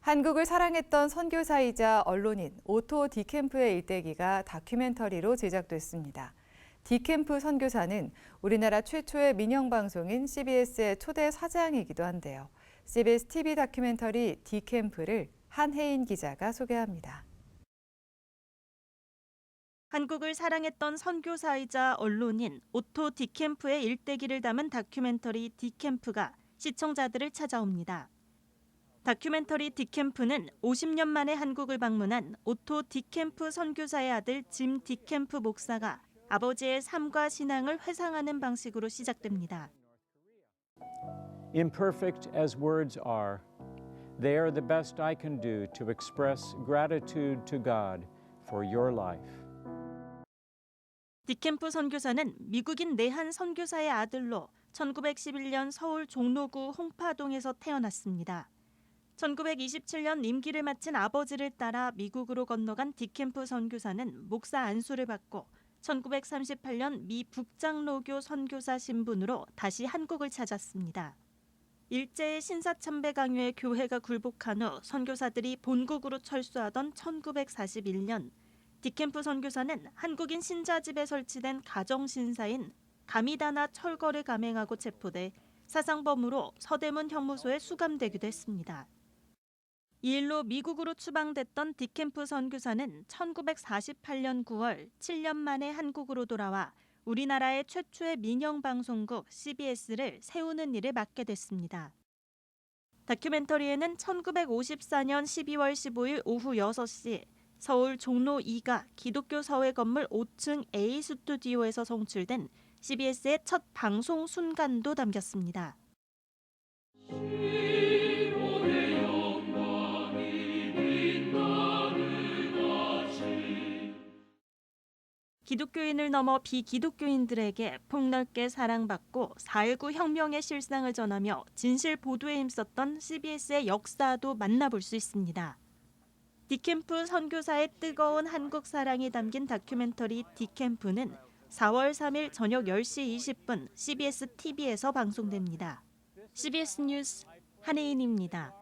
한국을 사랑했던 선교사이자 언론인 오토 디캠프의 일대기가 다큐멘터리로 제작됐습니다. 디캠프 선교사는 우리나라 최초의 민영 방송인 CBS의 초대 사장이기도 한데요. CBS TV 다큐멘터리 디캠프를 한혜인 기자가 소개합니다. 한국을 사랑했던 선교사이자 언론인 오토 디캠프의 일대기를 담은 다큐멘터리 디캠프가 시청자들을 찾아옵니다. 다큐멘터리 디캠프는 50년 만에 한국을 방문한 오토 디캠프 선교사의 아들 짐 디캠프 목사가 아버지의 삶과 신앙을 회상하는 방식으로 시작됩니다. Imperfect as words are, they are the best I can do to express gratitude to God for your life. 디캠프 선교사는 미국인 내한 선교사의 아들로 1911년 서울 종로구 홍파동에서 태어났습니다. 1927년 임기를 마친 아버지를 따라 미국으로 건너간 디캠프 선교사는 목사 안수를 받고 1938년 미 북장로교 선교사 신분으로 다시 한국을 찾았습니다. 일제의 신사참배 강요에 교회가 굴복한 후 선교사들이 본국으로 철수하던 1941년 디캠프 선교사는 한국인 신자집에 설치된 가정신사인 가미다나 철거를 감행하고 체포돼 사상범으로 서대문 형무소에 수감되기도 했습니다. 이 일로 미국으로 추방됐던 디캠프 선교사는 1948년 9월 7년 만에 한국으로 돌아와 우리나라의 최초의 민영 방송국 CBS를 세우는 일을 맡게 됐습니다. 다큐멘터리에는 1954년 12월 15일 오후 6시 서울 종로 2가 기독교 사회 건물 5층 A 스튜디오에서 송출된 CBS의 첫 방송 순간도 담겼습니다. 기독교인을 넘어 비기독교인들에게 폭넓게 사랑받고 4.19 혁명의 실상을 전하며 진실 보도에 힘썼던 CBS의 역사도 만나볼 수 있습니다. 디캠프 선교사의 뜨거운 한국 사랑이 담긴 다큐멘터리 디캠프는 4월 3일 저녁 10시 20분 CBS TV에서 방송됩니다. CBS 뉴스 한혜인입니다.